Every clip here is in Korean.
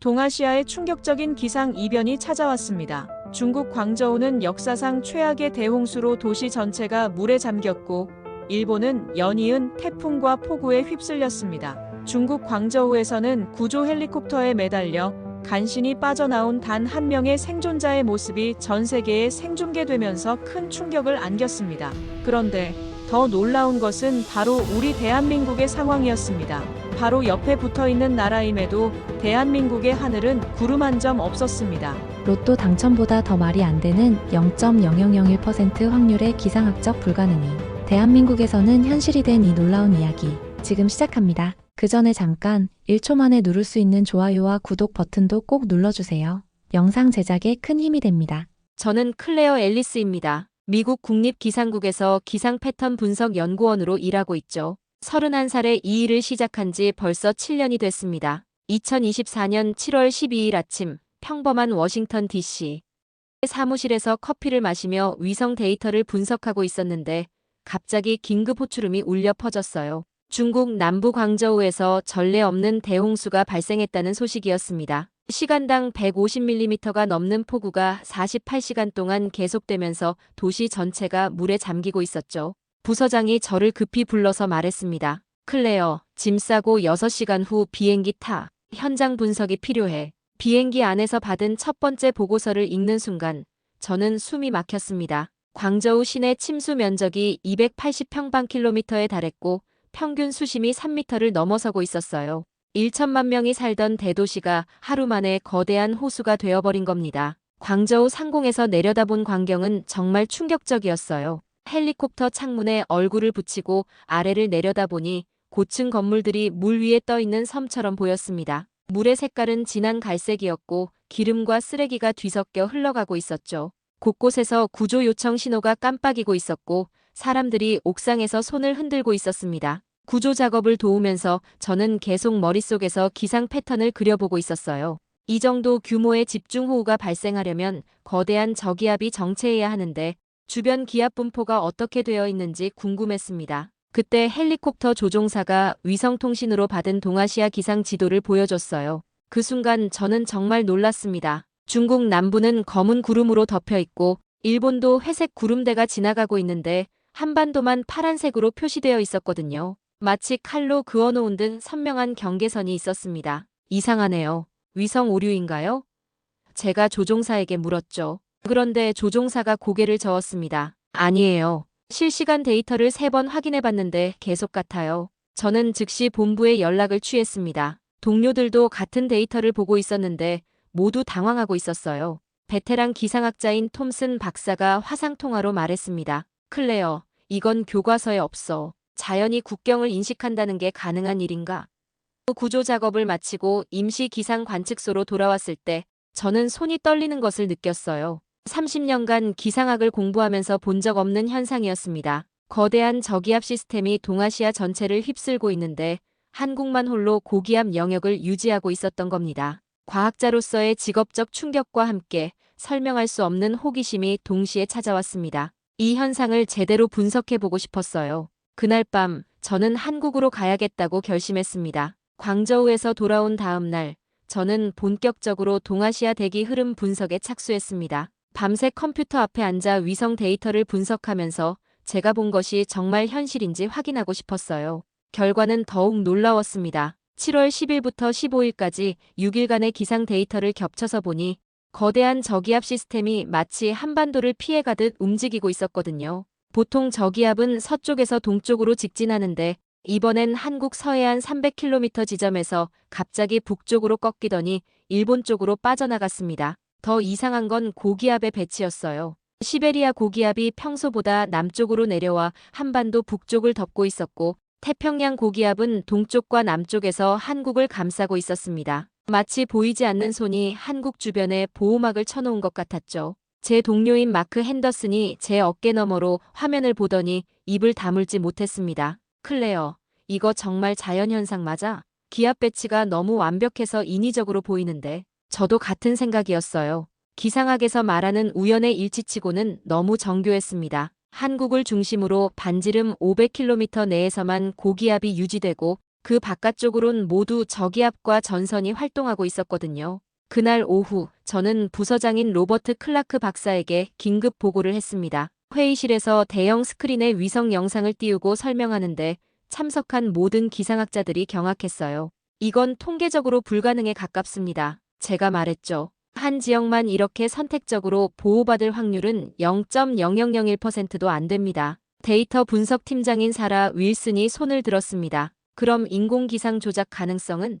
동아시아에 충격적인 기상 이변이 찾아왔습니다. 중국 광저우는 역사상 최악의 대홍수로 도시 전체가 물에 잠겼고 일본은 연이은 태풍과 폭우에 휩쓸렸습니다. 중국 광저우에서는 구조 헬리콥터에 매달려 간신히 빠져나온 단 한 명의 생존자의 모습이 전 세계에 생중계되면서 큰 충격을 안겼습니다. 그런데 더 놀라운 것은 바로 우리 대한민국의 상황이었습니다. 바로 옆에 붙어 있는 나라임에도 대한민국의 하늘은 구름 한 점 없었습니다. 로또 당첨보다 더 말이 안 되는 0.0001% 확률의 기상학적 불가능이 대한민국에서는 현실이 된 이 놀라운 이야기 지금 시작합니다. 그 전에 잠깐 1초 만에 누를 수 있는 좋아요와 구독 버튼도 꼭 눌러주세요. 영상 제작에 큰 힘이 됩니다. 저는 클레어 앨리스입니다. 미국 국립기상국에서 기상 패턴 분석 연구원으로 일하고 있죠. 31살에 이 일을 시작한 지 벌써 7년이 됐습니다. 2024년 7월 12일 아침 평범한 워싱턴 DC 사무실에서 커피를 마시며 위성 데이터를 분석하고 있었는데 갑자기 긴급 호출음이 울려 퍼졌어요. 중국 남부 광저우에서 전례 없는 대홍수가 발생했다는 소식이었습니다. 시간당 150mm가 넘는 폭우가 48시간 동안 계속되면서 도시 전체가 물에 잠기고 있었죠. 부서장이 저를 급히 불러서 말했습니다. 클레어, 짐 싸고 6시간 후 비행기 타. 현장 분석이 필요해. 비행기 안에서 받은 첫 번째 보고서를 읽는 순간 저는 숨이 막혔습니다. 광저우 시내 침수 면적이 280평방킬로미터에 달했고 평균 수심이 3미터를 넘어서고 있었어요. 1천만 명이 살던 대도시가 하루 만에 거대한 호수가 되어버린 겁니다. 광저우 상공에서 내려다본 광경은 정말 충격적이었어요. 헬리콥터 창문에 얼굴을 붙이고 아래를 내려다보니 고층 건물들이 물 위에 떠 있는 섬처럼 보였습니다. 물의 색깔은 진한 갈색이었고 기름과 쓰레기가 뒤섞여 흘러가고 있었죠. 곳곳에서 구조 요청 신호가 깜빡이고 있었고 사람들이 옥상에서 손을 흔들고 있었습니다. 구조 작업을 도우면서 저는 계속 머릿속에서 기상 패턴을 그려보고 있었어요. 이 정도 규모의 집중호우가 발생하려면 거대한 저기압이 정체해야 하는데 주변 기압 분포가 어떻게 되어 있는지 궁금했습니다. 그때 헬리콥터 조종사가 위성통신으로 받은 동아시아 기상 지도를 보여줬어요. 그 순간 저는 정말 놀랐습니다. 중국 남부는 검은 구름으로 덮여 있고 일본도 회색 구름대가 지나가고 있는데 한반도만 파란색으로 표시되어 있었거든요. 마치 칼로 그어놓은 듯 선명한 경계선이 있었습니다. 이상하네요. 위성 오류인가요? 제가 조종사에게 물었죠. 그런데 조종사가 고개를 저었습니다. 아니에요. 실시간 데이터를 세 번 확인해 봤는데 계속 같아요. 저는 즉시 본부에 연락을 취했습니다. 동료들도 같은 데이터를 보고 있었는데 모두 당황하고 있었어요. 베테랑 기상학자인 톰슨 박사가 화상통화로 말했습니다. 클레어, 이건 교과서에 없어. 자연이 국경을 인식한다는 게 가능한 일인가? 구조 작업을 마치고 임시 기상 관측소로 돌아왔을 때 저는 손이 떨리는 것을 느꼈어요. 30년간 기상학을 공부하면서 본 적 없는 현상이었습니다. 거대한 저기압 시스템이 동아시아 전체를 휩쓸고 있는데 한국만 홀로 고기압 영역을 유지하고 있었던 겁니다. 과학자로서의 직업적 충격과 함께 설명할 수 없는 호기심이 동시에 찾아왔습니다. 이 현상을 제대로 분석해보고 싶었어요. 그날 밤 저는 한국으로 가야겠다고 결심했습니다. 광저우에서 돌아온 다음 날 저는 본격적으로 동아시아 대기 흐름 분석에 착수했습니다. 밤새 컴퓨터 앞에 앉아 위성 데이터를 분석하면서 제가 본 것이 정말 현실인지 확인하고 싶었어요. 결과는 더욱 놀라웠습니다. 7월 10일부터 15일까지 6일간의 기상 데이터를 겹쳐서 보니 거대한 저기압 시스템이 마치 한반도를 피해가듯 움직이고 있었거든요. 보통 저기압은 서쪽에서 동쪽으로 직진하는데 이번엔 한국 서해안 300km 지점에서 갑자기 북쪽으로 꺾이더니 일본 쪽으로 빠져나갔습니다. 더 이상한 건 고기압의 배치였어요. 시베리아 고기압이 평소보다 남쪽으로 내려와 한반도 북쪽을 덮고 있었고 태평양 고기압은 동쪽과 남쪽에서 한국을 감싸고 있었습니다. 마치 보이지 않는 손이 한국 주변에 보호막을 쳐놓은 것 같았죠. 제 동료인 마크 핸더슨이 제 어깨 너머로 화면을 보더니 입을 다물지 못했습니다. 클레어, 이거 정말 자연현상 맞아? 기압 배치가 너무 완벽해서 인위적으로 보이는데 저도 같은 생각이었어요. 기상학에서 말하는 우연의 일치치고는 너무 정교했습니다. 한국을 중심으로 반지름 500km 내에서만 고기압이 유지되고 그 바깥쪽으론 모두 저기압과 전선이 활동하고 있었거든요. 그날 오후 저는 부서장인 로버트 클라크 박사에게 긴급 보고를 했습니다. 회의실에서 대형 스크린에 위성 영상을 띄우고 설명하는데 참석한 모든 기상학자들이 경악했어요. 이건 통계적으로 불가능에 가깝습니다. 제가 말했죠. 한 지역만 이렇게 선택적으로 보호받을 확률은 0.0001%도 안 됩니다. 데이터 분석 팀장인 사라 윌슨이 손을 들었습니다. 그럼 인공기상 조작 가능성은?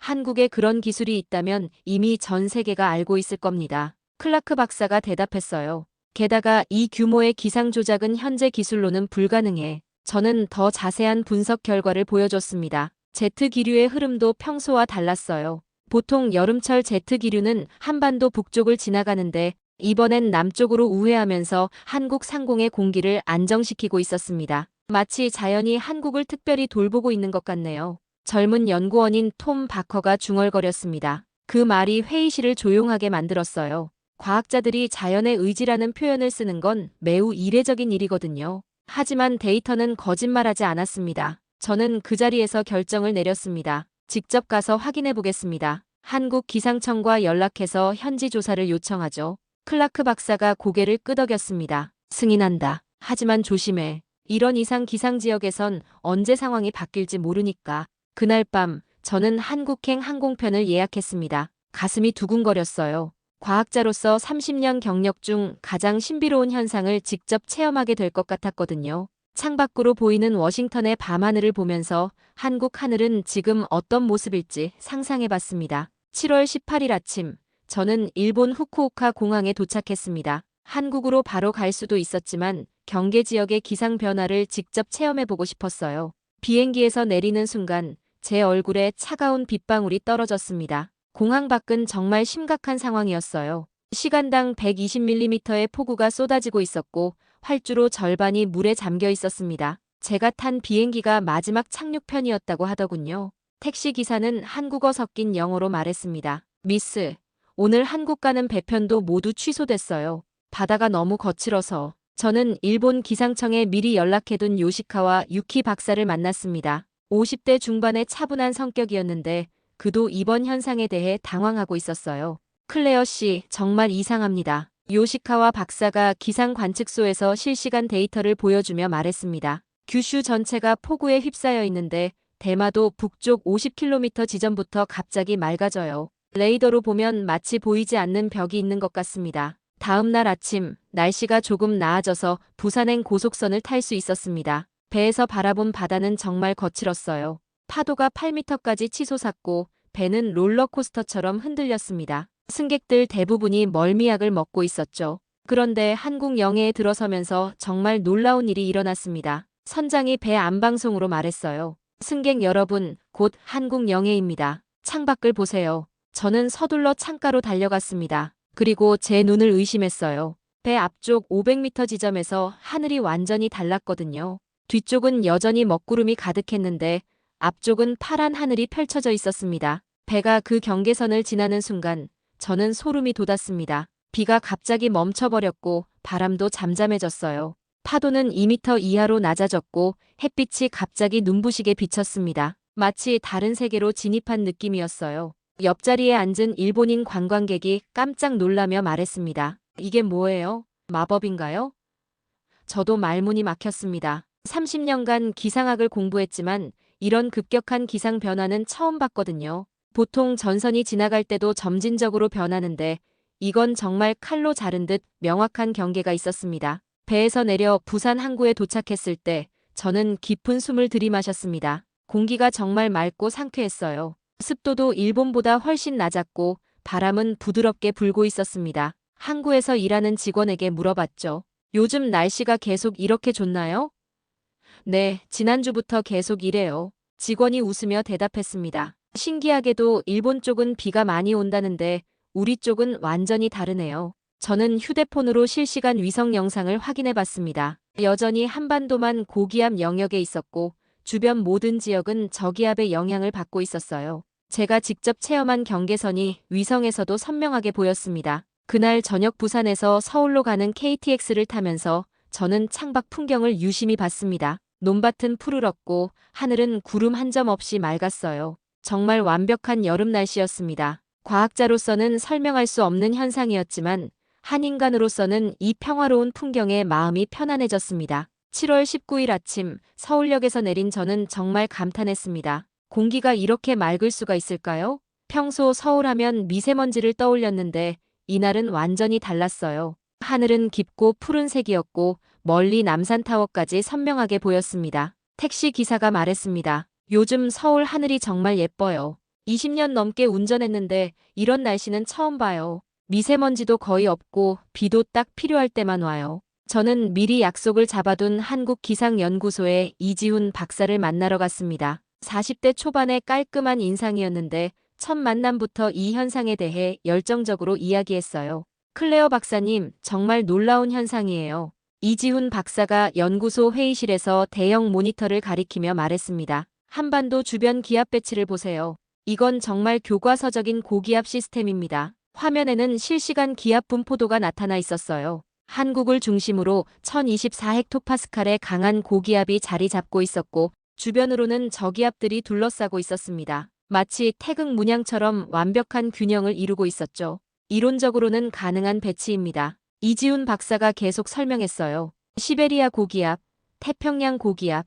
한국에 그런 기술이 있다면 이미 전 세계가 알고 있을 겁니다. 클라크 박사가 대답했어요. 게다가 이 규모의 기상 조작은 현재 기술로는 불가능해. 저는 더 자세한 분석 결과를 보여줬습니다. 제트 기류의 흐름도 평소와 달랐어요. 보통 여름철 제트 기류는 한반도 북쪽을 지나가는데 이번엔 남쪽으로 우회하면서 한국 상공의 공기를 안정시키고 있었습니다. 마치 자연이 한국을 특별히 돌보고 있는 것 같네요. 젊은 연구원인 톰 바커가 중얼거렸습니다. 그 말이 회의실을 조용하게 만들었어요. 과학자들이 자연의 의지라는 표현을 쓰는 건 매우 이례적인 일이거든요. 하지만 데이터는 거짓말하지 않았습니다. 저는 그 자리에서 결정을 내렸습니다. 직접 가서 확인해 보겠습니다. 한국 기상청과 연락해서 현지 조사를 요청하죠. 클라크 박사가 고개를 끄덕였습니다. 승인한다. 하지만 조심해. 이런 이상 기상 지역에선 언제 상황이 바뀔지 모르니까. 그날 밤 저는 한국행 항공편을 예약했습니다. 가슴이 두근거렸어요. 과학자로서 30년 경력 중 가장 신비로운 현상을 직접 체험하게 될 것 같았거든요. 창밖으로 보이는 워싱턴의 밤하늘을 보면서 한국 하늘은 지금 어떤 모습일지 상상해 봤습니다. 7월 18일 아침, 저는 일본 후쿠오카 공항에 도착했습니다. 한국으로 바로 갈 수도 있었지만 경계 지역의 기상 변화를 직접 체험해 보고 싶었어요. 비행기에서 내리는 순간 제 얼굴에 차가운 빗방울이 떨어졌습니다. 공항 밖은 정말 심각한 상황이었어요. 시간당 120mm의 폭우가 쏟아지고 있었고 활주로 절반이 물에 잠겨 있었습니다. 제가 탄 비행기가 마지막 착륙편이었다고 하더군요. 택시 기사는 한국어 섞인 영어로 말했습니다. 미스, 오늘 한국 가는 배편도 모두 취소됐어요. 바다가 너무 거칠어서. 저는 일본 기상청에 미리 연락해둔 요시카와 유키 박사를 만났습니다. 50대 중반의 차분한 성격이었는데 그도 이번 현상에 대해 당황하고 있었어요. 클레어 씨, 정말 이상합니다. 요시카와 박사가 기상 관측소에서 실시간 데이터를 보여주며 말했습니다. 규슈 전체가 폭우에 휩싸여 있는데 대마도 북쪽 50km 지점부터 갑자기 맑아져요. 레이더로 보면 마치 보이지 않는 벽이 있는 것 같습니다. 다음 날 아침 날씨가 조금 나아져서 부산행 고속선을 탈 수 있었습니다. 배에서 바라본 바다는 정말 거칠었어요. 파도가 8m까지 치솟았고 배는 롤러코스터처럼 흔들렸습니다. 승객들 대부분이 멀미약을 먹고 있었죠. 그런데 한국 영해에 들어서면서 정말 놀라운 일이 일어났습니다. 선장이 배 안방송으로 말했어요. 승객 여러분, 곧 한국 영해입니다. 창밖을 보세요. 저는 서둘러 창가로 달려갔습니다. 그리고 제 눈을 의심했어요. 배 앞쪽 500m 지점에서 하늘이 완전히 달랐거든요. 뒤쪽은 여전히 먹구름이 가득했는데 앞쪽은 파란 하늘이 펼쳐져 있었습니다. 배가 그 경계선을 지나는 순간 저는 소름이 돋았습니다. 비가 갑자기 멈춰버렸고 바람도 잠잠해졌어요. 파도는 2m 이하로 낮아졌고 햇빛이 갑자기 눈부시게 비쳤습니다. 마치 다른 세계로 진입한 느낌이었어요. 옆자리에 앉은 일본인 관광객이 깜짝 놀라며 말했습니다. 이게 뭐예요? 마법인가요? 저도 말문이 막혔습니다. 30년간 기상학을 공부했지만 이런 급격한 기상 변화는 처음 봤거든요. 보통 전선이 지나갈 때도 점진적으로 변하는데 이건 정말 칼로 자른 듯 명확한 경계가 있었습니다. 배에서 내려 부산 항구에 도착했을 때 저는 깊은 숨을 들이마셨습니다. 공기가 정말 맑고 상쾌했어요. 습도도 일본보다 훨씬 낮았고 바람은 부드럽게 불고 있었습니다. 항구에서 일하는 직원에게 물어봤죠. 요즘 날씨가 계속 이렇게 좋나요? 네, 지난주부터 계속 이래요. 직원이 웃으며 대답했습니다. 신기하게도 일본 쪽은 비가 많이 온다는데 우리 쪽은 완전히 다르네요. 저는 휴대폰으로 실시간 위성 영상을 확인해 봤습니다. 여전히 한반도만 고기압 영역에 있었고 주변 모든 지역은 저기압의 영향을 받고 있었어요. 제가 직접 체험한 경계선이 위성에서도 선명하게 보였습니다. 그날 저녁 부산에서 서울로 가는 KTX를 타면서 저는 창밖 풍경을 유심히 봤습니다. 논밭은 푸르렀고 하늘은 구름 한 점 없이 맑았어요. 정말 완벽한 여름 날씨였습니다. 과학자로서는 설명할 수 없는 현상이었지만 한 인간으로서는 이 평화로운 풍경에 마음이 편안해졌습니다. 7월 19일 아침 서울역에서 내린 저는 정말 감탄했습니다. 공기가 이렇게 맑을 수가 있을까요? 평소 서울하면 미세먼지를 떠올렸는데 이날은 완전히 달랐어요. 하늘은 깊고 푸른색이었고 멀리 남산타워까지 선명하게 보였습니다. 택시 기사가 말했습니다. 요즘 서울 하늘이 정말 예뻐요. 20년 넘게 운전했는데 이런 날씨는 처음 봐요. 미세먼지도 거의 없고 비도 딱 필요할 때만 와요. 저는 미리 약속을 잡아둔 한국기상연구소의 이지훈 박사를 만나러 갔습니다. 40대 초반의 깔끔한 인상이었는데 첫 만남부터 이 현상에 대해 열정적으로 이야기했어요. 클레어 박사님, 정말 놀라운 현상이에요. 이지훈 박사가 연구소 회의실에서 대형 모니터를 가리키며 말했습니다. 한반도 주변 기압 배치를 보세요. 이건 정말 교과서적인 고기압 시스템입니다. 화면에는 실시간 기압 분포도가 나타나 있었어요. 한국을 중심으로 1024헥토파스칼의 강한 고기압이 자리 잡고 있었고 주변으로는 저기압들이 둘러싸고 있었습니다. 마치 태극 문양처럼 완벽한 균형을 이루고 있었죠. 이론적으로는 가능한 배치입니다. 이지훈 박사가 계속 설명했어요. 시베리아 고기압, 태평양 고기압,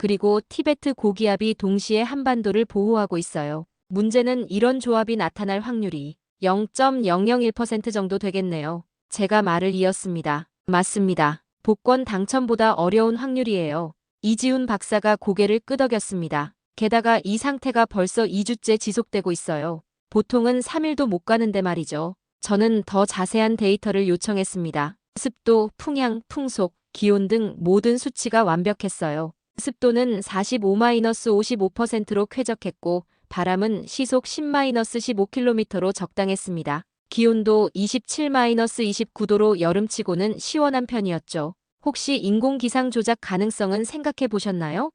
그리고 티베트 고기압이 동시에 한반도를 보호하고 있어요. 문제는 이런 조합이 나타날 확률이 0.001% 정도 되겠네요. 제가 말을 이었습니다. 맞습니다. 복권 당첨보다 어려운 확률이에요. 이지훈 박사가 고개를 끄덕였습니다. 게다가 이 상태가 벌써 2주째 지속되고 있어요. 보통은 3일도 못 가는데 말이죠. 저는 더 자세한 데이터를 요청했습니다. 습도, 풍향, 풍속, 기온 등 모든 수치가 완벽했어요. 습도는 45-55%로 쾌적했고 바람은 시속 10-15km로 적당했습니다. 기온도 27-29도로 여름치고는 시원한 편이었죠. 혹시 인공기상 조작 가능성은 생각해 보셨나요?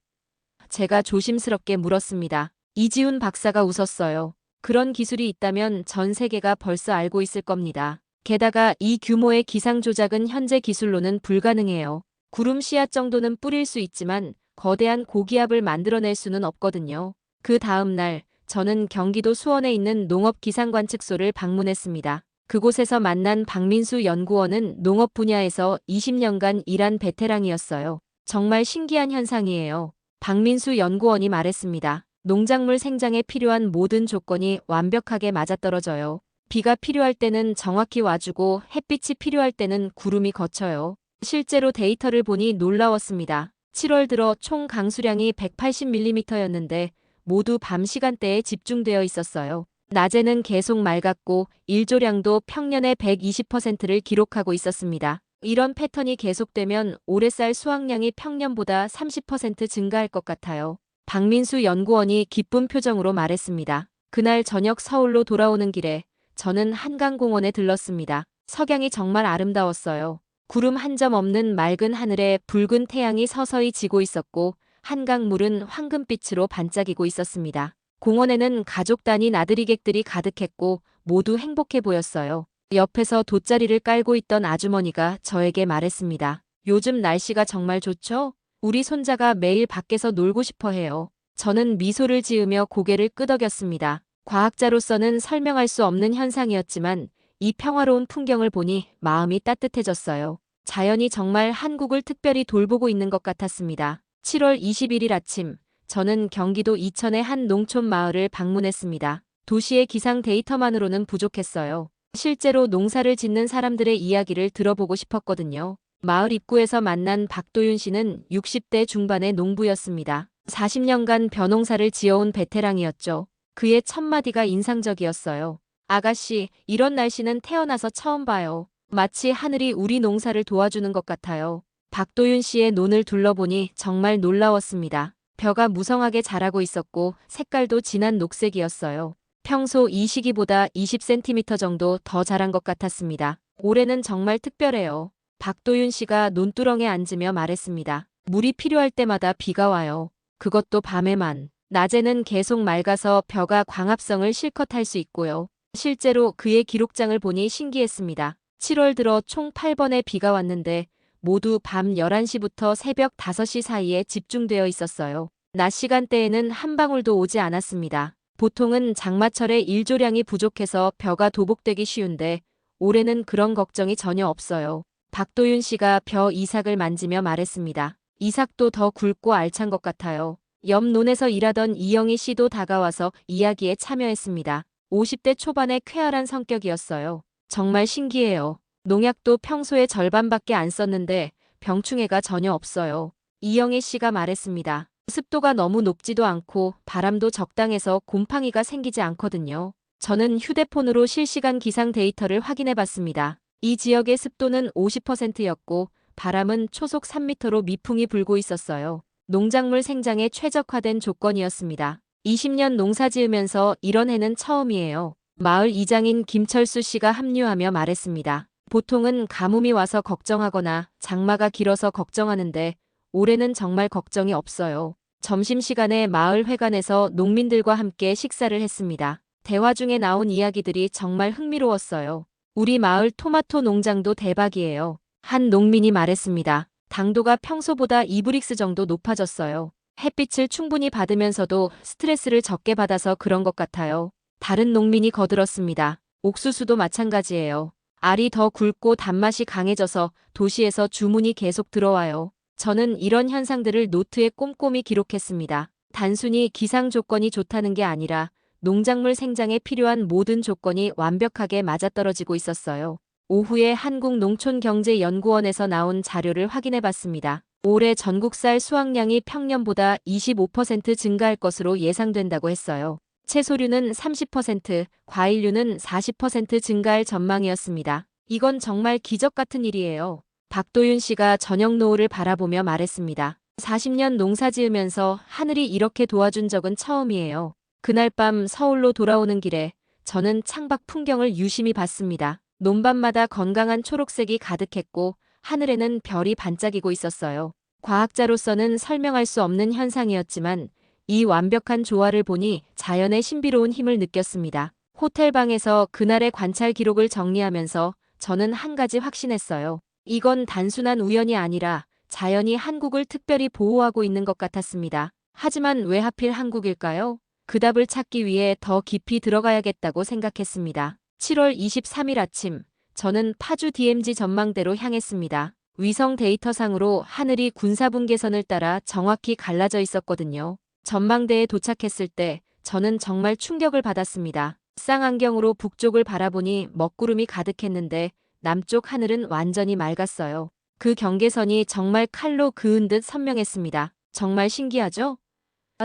제가 조심스럽게 물었습니다. 이지훈 박사가 웃었어요. 그런 기술이 있다면 전 세계가 벌써 알고 있을 겁니다. 게다가 이 규모의 기상 조작은 현재 기술로는 불가능해요. 구름 씨앗 정도는 뿌릴 수 있지만 거대한 고기압을 만들어낼 수는 없거든요. 그 다음 날 저는 경기도 수원에 있는 농업기상관측소를 방문했습니다. 그곳에서 만난 박민수 연구원은 농업 분야에서 20년간 일한 베테랑이었어요. 정말 신기한 현상이에요. 박민수 연구원이 말했습니다. 농작물 생장에 필요한 모든 조건이 완벽하게 맞아떨어져요. 비가 필요할 때는 정확히 와주고 햇빛이 필요할 때는 구름이 거쳐요. 실제로 데이터를 보니 놀라웠습니다. 7월 들어 총 강수량이 180mm였는데 모두 밤 시간대에 집중되어 있었어요. 낮에는 계속 맑았고 일조량도 평년의 120%를 기록하고 있었습니다. 이런 패턴이 계속되면 올해 쌀 수확량이 평년보다 30% 증가할 것 같아요. 박민수 연구원이 기쁜 표정으로 말했습니다. 그날 저녁 서울로 돌아오는 길에 저는 한강공원에 들렀습니다. 석양이 정말 아름다웠어요. 구름 한 점 없는 맑은 하늘에 붉은 태양이 서서히 지고 있었고 한강물은 황금빛으로 반짝이고 있었습니다. 공원에는 가족 단위 나들이객들이 가득했고 모두 행복해 보였어요. 옆에서 돗자리를 깔고 있던 아주머니가 저에게 말했습니다. 요즘 날씨가 정말 좋죠? 우리 손자가 매일 밖에서 놀고 싶어 해요. 저는 미소를 지으며 고개를 끄덕였습니다. 과학자로서는 설명할 수 없는 현상이었지만 이 평화로운 풍경을 보니 마음이 따뜻해졌어요. 자연이 정말 한국을 특별히 돌보고 있는 것 같았습니다. 7월 21일 아침, 저는 경기도 이천의 한 농촌 마을을 방문했습니다. 도시의 기상 데이터만으로는 부족했어요. 실제로 농사를 짓는 사람들의 이야기를 들어보고 싶었거든요. 마을 입구에서 만난 박도윤 씨는 60대 중반의 농부였습니다. 40년간 벼농사를 지어온 베테랑이었죠. 그의 첫마디가 인상적이었어요. 아가씨, 이런 날씨는 태어나서 처음 봐요. 마치 하늘이 우리 농사를 도와주는 것 같아요. 박도윤 씨의 논을 둘러보니 정말 놀라웠습니다. 벼가 무성하게 자라고 있었고 색깔도 진한 녹색이었어요. 평소 이 시기보다 20cm 정도 더 자란 것 같았습니다. 올해는 정말 특별해요. 박도윤 씨가 논두렁에 앉으며 말했습니다. 물이 필요할 때마다 비가 와요. 그것도 밤에만. 낮에는 계속 맑아서 벼가 광합성을 실컷 할 수 있고요. 실제로 그의 기록장을 보니 신기했습니다. 7월 들어 총 8번의 비가 왔는데 모두 밤 11시부터 새벽 5시 사이에 집중되어 있었어요. 낮 시간대에는 한 방울도 오지 않았습니다. 보통은 장마철에 일조량이 부족해서 벼가 도복되기 쉬운데 올해는 그런 걱정이 전혀 없어요. 박도윤 씨가 벼 이삭을 만지며 말했습니다. 이삭도 더 굵고 알찬 것 같아요. 옆 논에서 일하던 이영희 씨도 다가와서 이야기에 참여했습니다. 50대 초반의 쾌활한 성격이었어요. 정말 신기해요. 농약도 평소에 절반밖에 안 썼는데 병충해가 전혀 없어요. 이영희 씨가 말했습니다. 습도가 너무 높지도 않고 바람도 적당해서 곰팡이가 생기지 않거든요. 저는 휴대폰으로 실시간 기상 데이터를 확인해 봤습니다. 이 지역의 습도는 50%였고 바람은 초속 3m로 미풍이 불고 있었어요. 농작물 생장에 최적화된 조건이었습니다. 20년 농사 지으면서 이런 해는 처음이에요. 마을 이장인 김철수 씨가 합류하며 말했습니다. 보통은 가뭄이 와서 걱정하거나 장마가 길어서 걱정하는데 올해는 정말 걱정이 없어요. 점심시간에 마을 회관에서 농민들과 함께 식사를 했습니다. 대화 중에 나온 이야기들이 정말 흥미로웠어요. 우리 마을 토마토 농장도 대박이에요. 한 농민이 말했습니다. 당도가 평소보다 2브릭스 정도 높아졌어요. 햇빛을 충분히 받으면서도 스트레스를 적게 받아서 그런 것 같아요. 다른 농민이 거들었습니다. 옥수수도 마찬가지예요. 알이 더 굵고 단맛이 강해져서 도시에서 주문이 계속 들어와요. 저는 이런 현상들을 노트에 꼼꼼히 기록했습니다. 단순히 기상 조건이 좋다는 게 아니라 농작물 생장에 필요한 모든 조건이 완벽하게 맞아떨어지고 있었어요. 오후에 한국농촌경제연구원에서 나온 자료를 확인해 봤습니다. 올해 전국 쌀 수확량이 평년보다 25% 증가할 것으로 예상된다고 했어요. 채소류는 30%, 과일류는 40% 증가할 전망이었습니다. 이건 정말 기적 같은 일이에요. 박도윤 씨가 저녁 노을을 바라보며 말했습니다. 40년 농사 지으면서 하늘이 이렇게 도와준 적은 처음이에요. 그날 밤 서울로 돌아오는 길에 저는 창밖 풍경을 유심히 봤습니다. 논밭마다 건강한 초록색이 가득했고 하늘에는 별이 반짝이고 있었어요. 과학자로서는 설명할 수 없는 현상이었지만 이 완벽한 조화를 보니 자연의 신비로운 힘을 느꼈습니다. 호텔 방에서 그날의 관찰 기록을 정리하면서 저는 한 가지 확신했어요. 이건 단순한 우연이 아니라 자연이 한국을 특별히 보호하고 있는 것 같았습니다. 하지만 왜 하필 한국일까요? 그 답을 찾기 위해 더 깊이 들어가야겠다고 생각했습니다. 7월 23일 아침, 저는 파주 DMZ 전망대로 향했습니다. 위성 데이터상으로 하늘이 군사분계선을 따라 정확히 갈라져 있었거든요. 전망대에 도착했을 때 저는 정말 충격을 받았습니다. 쌍안경으로 북쪽을 바라보니 먹구름이 가득했는데 남쪽 하늘은 완전히 맑았어요. 그 경계선이 정말 칼로 그은 듯 선명했습니다. 정말 신기하죠?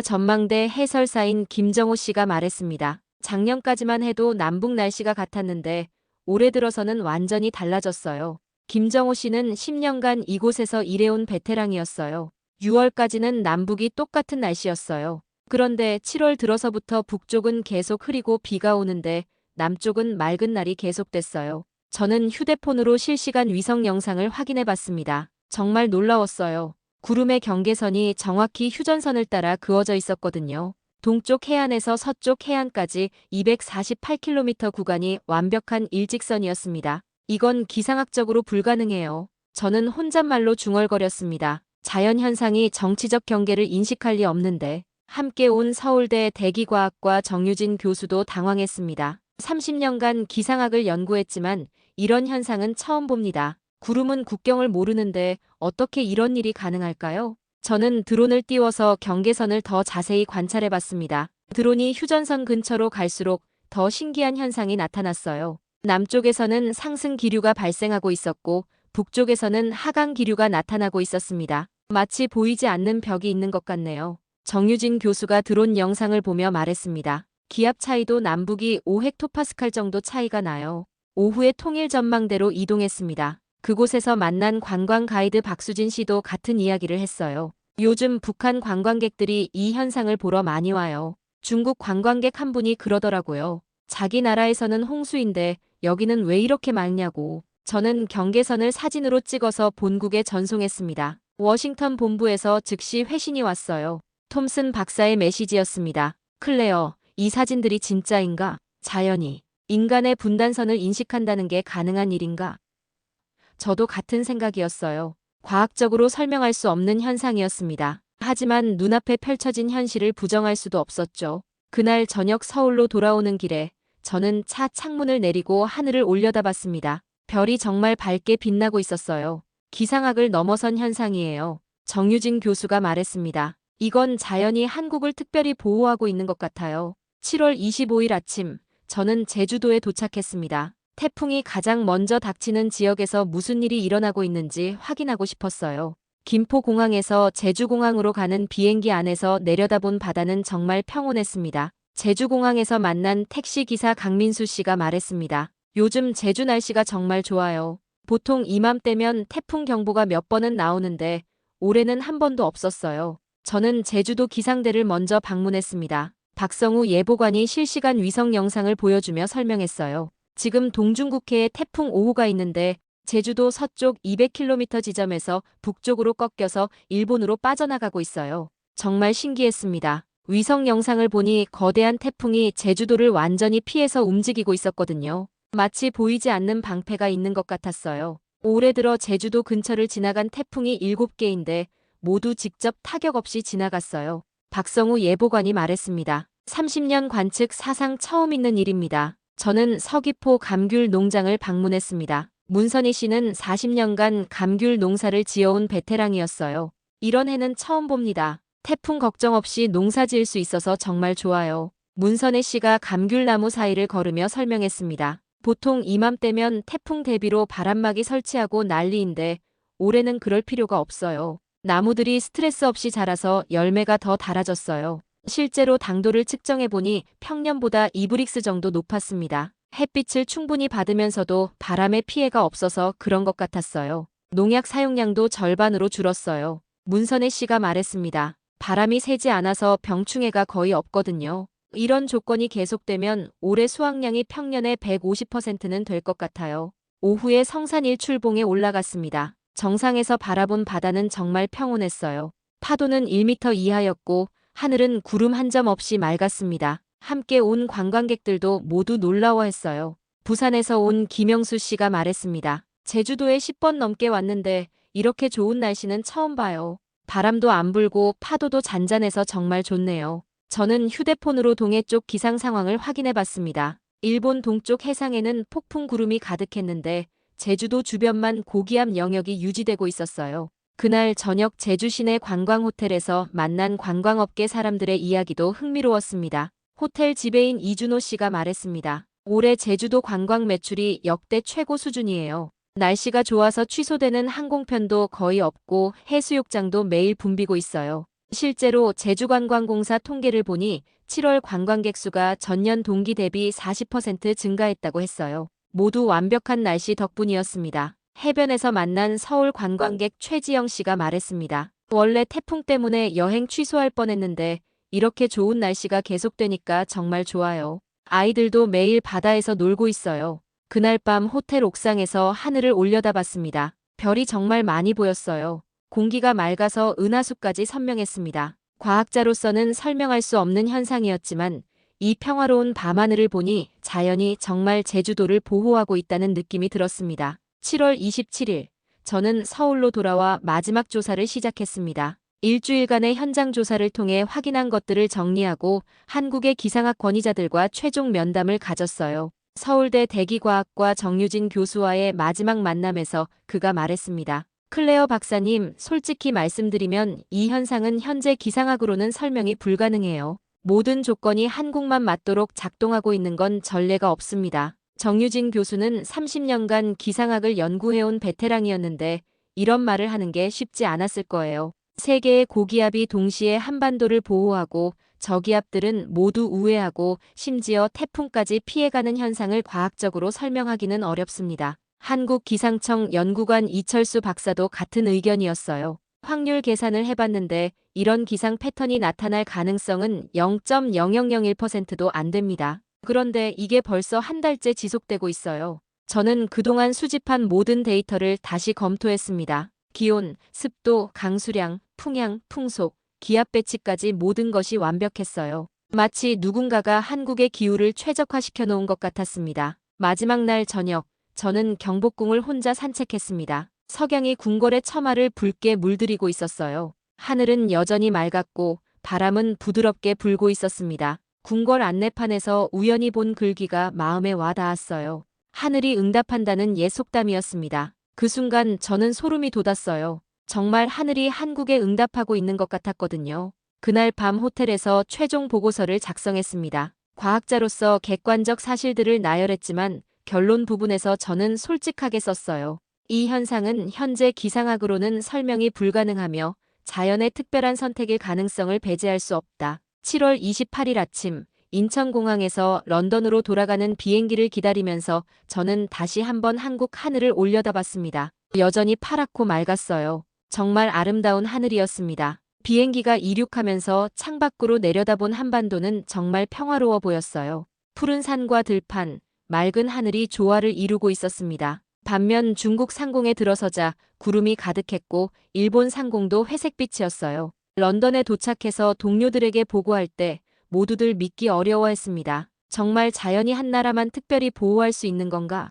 전망대 해설사인 김정호 씨가 말했습니다. 작년까지만 해도 남북 날씨가 같았는데 올해 들어서는 완전히 달라졌어요. 김정호 씨는 10년간 이곳에서 일해온 베테랑이었어요. 6월까지는 남북이 똑같은 날씨였어요. 그런데 7월 들어서부터 북쪽은 계속 흐리고 비가 오는데 남쪽은 맑은 날이 계속됐어요. 저는 휴대폰으로 실시간 위성 영상을 확인해 봤습니다. 정말 놀라웠어요. 구름의 경계선이 정확히 휴전선을 따라 그어져 있었거든요. 동쪽 해안에서 서쪽 해안까지 248km 구간이 완벽한 일직선이었습니다. 이건 기상학적으로 불가능해요. 저는 혼잣말로 중얼거렸습니다. 자연현상이 정치적 경계를 인식할 리 없는데 함께 온 서울대 대기과학과 정유진 교수도 당황했습니다. 30년간 기상학을 연구했지만 이런 현상은 처음 봅니다. 구름은 국경을 모르는데 어떻게 이런 일이 가능할까요? 저는 드론을 띄워서 경계선을 더 자세히 관찰해 봤습니다. 드론이 휴전선 근처로 갈수록 더 신기한 현상이 나타났어요. 남쪽에서는 상승 기류가 발생하고 있었고 북쪽에서는 하강 기류가 나타나고 있었습니다. 마치 보이지 않는 벽이 있는 것 같네요. 정유진 교수가 드론 영상을 보며 말했습니다. 기압 차이도 남북이 5헥토파스칼 정도 차이가 나요. 오후에 통일 전망대로 이동했습니다. 그곳에서 만난 관광 가이드 박수진 씨도 같은 이야기를 했어요. 요즘 북한 관광객들이 이 현상을 보러 많이 와요. 중국 관광객 한 분이 그러더라고요. 자기 나라에서는 홍수인데 여기는 왜 이렇게 맑냐고. 저는 경계선을 사진으로 찍어서 본국에 전송했습니다. 워싱턴 본부에서 즉시 회신이 왔어요. 톰슨 박사의 메시지였습니다. 클레어, 이 사진들이 진짜인가? 자연이 인간의 분단선을 인식한다는 게 가능한 일인가? 저도 같은 생각이었어요. 과학적으로 설명할 수 없는 현상이었습니다. 하지만 눈앞에 펼쳐진 현실을 부정할 수도 없었죠. 그날 저녁 서울로 돌아오는 길에 저는 차 창문을 내리고 하늘을 올려다봤습니다. 별이 정말 밝게 빛나고 있었어요. 기상학을 넘어선 현상이에요. 정유진 교수가 말했습니다. 이건 자연이 한국을 특별히 보호하고 있는 것 같아요. 7월 25일 아침, 저는 제주도에 도착했습니다. 태풍이 가장 먼저 닥치는 지역에서 무슨 일이 일어나고 있는지 확인하고 싶었어요. 김포공항에서 제주공항으로 가는 비행기 안에서 내려다본 바다는 정말 평온했습니다. 제주공항에서 만난 택시기사 강민수 씨가 말했습니다. 요즘 제주 날씨가 정말 좋아요. 보통 이맘때면 태풍 경보가 몇 번은 나오는데 올해는 한 번도 없었어요. 저는 제주도 기상대를 먼저 방문했습니다. 박성우 예보관이 실시간 위성 영상을 보여주며 설명했어요. 지금 동중국해에 태풍 5호가 있는데 제주도 서쪽 200km 지점에서 북쪽으로 꺾여서 일본으로 빠져나가고 있어요. 정말 신기했습니다. 위성 영상을 보니 거대한 태풍이 제주도를 완전히 피해서 움직이고 있었거든요. 마치 보이지 않는 방패가 있는 것 같았어요. 올해 들어 제주도 근처를 지나간 태풍이 7개인데 모두 직접 타격 없이 지나갔어요. 박성우 예보관이 말했습니다. 30년 관측 사상 처음 있는 일입니다. 저는 서귀포 감귤 농장을 방문했습니다. 문선희 씨는 40년간 감귤 농사를 지어온 베테랑이었어요. 이런 해는 처음 봅니다. 태풍 걱정 없이 농사 지을 수 있어서 정말 좋아요. 문선혜 씨가 감귤나무 사이를 걸으며 설명했습니다. 보통 이맘때면 태풍 대비로 바람막이 설치하고 난리인데 올해는 그럴 필요가 없어요. 나무들이 스트레스 없이 자라서 열매가 더 달아졌어요. 실제로 당도를 측정해보니 평년보다 2브릭스 정도 높았습니다. 햇빛을 충분히 받으면서도 바람의 피해가 없어서 그런 것 같았어요. 농약 사용량도 절반으로 줄었어요. 문선혜 씨가 말했습니다. 바람이 세지 않아서 병충해가 거의 없거든요. 이런 조건이 계속되면 올해 수확량이 평년의 150%는 될 것 같아요. 오후에 성산 일출봉에 올라갔습니다. 정상에서 바라본 바다는 정말 평온했어요. 파도는 1m 이하였고 하늘은 구름 한 점 없이 맑았습니다. 함께 온 관광객들도 모두 놀라워했어요. 부산에서 온 김영수 씨가 말했습니다. 제주도에 10번 넘게 왔는데 이렇게 좋은 날씨는 처음 봐요. 바람도 안 불고 파도도 잔잔해서 정말 좋네요. 저는 휴대폰으로 동해 쪽 기상 상황을 확인해 봤습니다. 일본 동쪽 해상에는 폭풍 구름이 가득했는데 제주도 주변만 고기압 영역이 유지되고 있었어요. 그날 저녁 제주 시내 관광 호텔에서 만난 관광업계 사람들의 이야기도 흥미로웠습니다. 호텔 지배인 이준호 씨가 말했습니다. 올해 제주도 관광 매출이 역대 최고 수준이에요. 날씨가 좋아서 취소되는 항공편도 거의 없고 해수욕장도 매일 붐비고 있어요. 실제로 제주관광공사 통계를 보니 7월 관광객 수가 전년 동기 대비 40% 증가했다고 했어요. 모두 완벽한 날씨 덕분이었습니다. 해변에서 만난 서울 관광객 최지영 씨가 말했습니다. 원래 태풍 때문에 여행 취소할 뻔했는데 이렇게 좋은 날씨가 계속되니까 정말 좋아요. 아이들도 매일 바다에서 놀고 있어요. 그날 밤 호텔 옥상에서 하늘을 올려다봤습니다. 별이 정말 많이 보였어요. 공기가 맑아서 은하수까지 선명했습니다. 과학자로서는 설명할 수 없는 현상이었지만 이 평화로운 밤하늘을 보니 자연이 정말 제주도를 보호하고 있다는 느낌이 들었습니다. 7월 27일, 저는 서울로 돌아와 마지막 조사를 시작했습니다. 일주일간의 현장 조사를 통해 확인한 것들을 정리하고 한국의 기상학 권위자들과 최종 면담을 가졌어요. 서울대 대기과학과 정유진 교수와의 마지막 만남에서 그가 말했습니다. 클레어 박사님, 솔직히 말씀드리면 이 현상은 현재 기상학으로는 설명이 불가능해요. 모든 조건이 한국만 맞도록 작동하고 있는 건 전례가 없습니다. 정유진 교수는 30년간 기상학을 연구해온 베테랑이었는데 이런 말을 하는 게 쉽지 않았을 거예요. 세계의 고기압이 동시에 한반도를 보호하고 저기압들은 모두 우회하고 심지어 태풍까지 피해가는 현상을 과학적으로 설명하기는 어렵습니다. 한국기상청 연구관 이철수 박사도 같은 의견이었어요. 확률 계산을 해봤는데 이런 기상 패턴이 나타날 가능성은 0.0001%도 안 됩니다. 그런데 이게 벌써 한 달째 지속되고 있어요. 저는 그동안 수집한 모든 데이터를 다시 검토했습니다. 기온, 습도, 강수량, 풍향, 풍속, 기압 배치까지 모든 것이 완벽했어요. 마치 누군가가 한국의 기후를 최적화시켜 놓은 것 같았습니다. 마지막 날 저녁, 저는 경복궁을 혼자 산책했습니다. 석양이 궁궐의 처마를 붉게 물들이고 있었어요. 하늘은 여전히 맑았고 바람은 부드럽게 불고 있었습니다. 궁궐 안내판에서 우연히 본 글귀가 마음에 와 닿았어요. 하늘이 응답한다는 옛 속담이었습니다. 그 순간 저는 소름이 돋았어요. 정말 하늘이 한국에 응답하고 있는 것 같았거든요. 그날 밤 호텔에서 최종 보고서를 작성했습니다. 과학자로서 객관적 사실들을 나열했지만 결론 부분에서 저는 솔직하게 썼어요. 이 현상은 현재 기상학으로는 설명이 불가능하며 자연의 특별한 선택일 가능성을 배제할 수 없다. 7월 28일 아침 인천공항에서 런던으로 돌아가는 비행기를 기다리면서 저는 다시 한번 한국 하늘을 올려다봤습니다. 여전히 파랗고 맑았어요. 정말 아름다운 하늘이었습니다. 비행기가 이륙하면서 창밖으로 내려다본 한반도는 정말 평화로워 보였어요. 푸른 산과 들판, 맑은 하늘이 조화를 이루고 있었습니다. 반면 중국 상공에 들어서자 구름이 가득했고 일본 상공도 회색빛이었어요. 런던에 도착해서 동료들에게 보고할 때 모두들 믿기 어려워했습니다. 정말 자연이 한 나라만 특별히 보호할 수 있는 건가?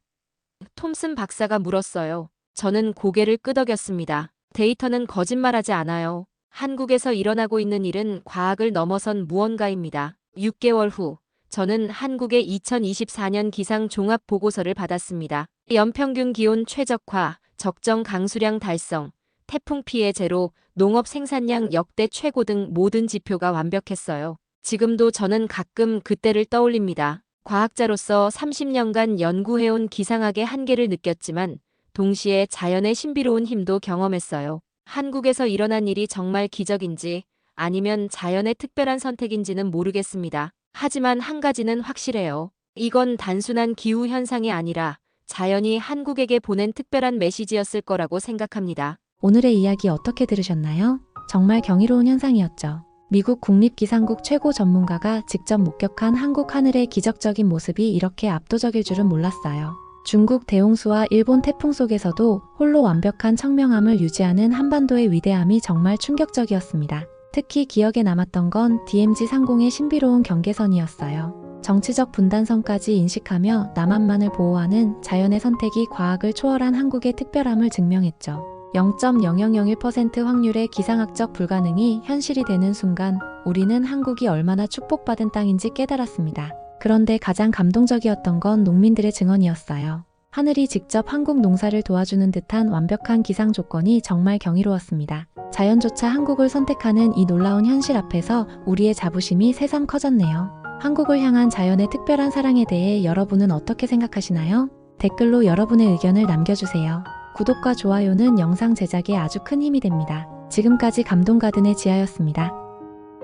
톰슨 박사가 물었어요. 저는 고개를 끄덕였습니다. 데이터는 거짓말하지 않아요. 한국에서 일어나고 있는 일은 과학을 넘어선 무언가입니다. 6개월 후, 저는 한국의 2024년 기상 종합 보고서를 받았습니다. 연평균 기온 최적화, 적정 강수량 달성, 태풍 피해 제로, 농업 생산량 역대 최고 등 모든 지표가 완벽했어요. 지금도 저는 가끔 그때를 떠올립니다. 과학자로서 30년간 연구해온 기상학의 한계를 느꼈지만 동시에 자연의 신비로운 힘도 경험했어요. 한국에서 일어난 일이 정말 기적인지 아니면 자연의 특별한 선택인지는 모르겠습니다. 하지만 한 가지는 확실해요. 이건 단순한 기후 현상이 아니라 자연이 한국에게 보낸 특별한 메시지였을 거라고 생각합니다. 오늘의 이야기 어떻게 들으셨나요? 정말 경이로운 현상이었죠. 미국 국립기상국 최고 전문가가 직접 목격한 한국 하늘의 기적적인 모습이 이렇게 압도적일 줄은 몰랐어요. 중국 대홍수와 일본 태풍 속에서도 홀로 완벽한 청명함을 유지하는 한반도의 위대함이 정말 충격적이었습니다. 특히 기억에 남았던 건 DMZ 상공의 신비로운 경계선이었어요. 정치적 분단성까지 인식하며 남한만을 보호하는 자연의 선택이 과학을 초월한 한국의 특별함을 증명했죠. 0.0001% 확률의 기상학적 불가능이 현실이 되는 순간 우리는 한국이 얼마나 축복받은 땅인지 깨달았습니다. 그런데 가장 감동적이었던 건 농민들의 증언이었어요. 하늘이 직접 한국 농사를 도와주는 듯한 완벽한 기상 조건이 정말 경이로웠습니다. 자연조차 한국을 선택하는 이 놀라운 현실 앞에서 우리의 자부심이 새삼 커졌네요. 한국을 향한 자연의 특별한 사랑에 대해 여러분은 어떻게 생각하시나요? 댓글로 여러분의 의견을 남겨주세요. 구독과 좋아요는 영상 제작에 아주 큰 힘이 됩니다. 지금까지 감동가든의 지아였습니다.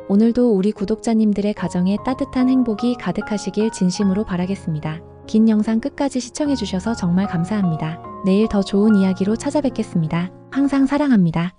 오늘도 우리 구독자님들의 가정에 따뜻한 행복이 가득하시길 진심으로 바라겠습니다. 긴 영상 끝까지 시청해주셔서 정말 감사합니다. 내일 더 좋은 이야기로 찾아뵙겠습니다. 항상 사랑합니다.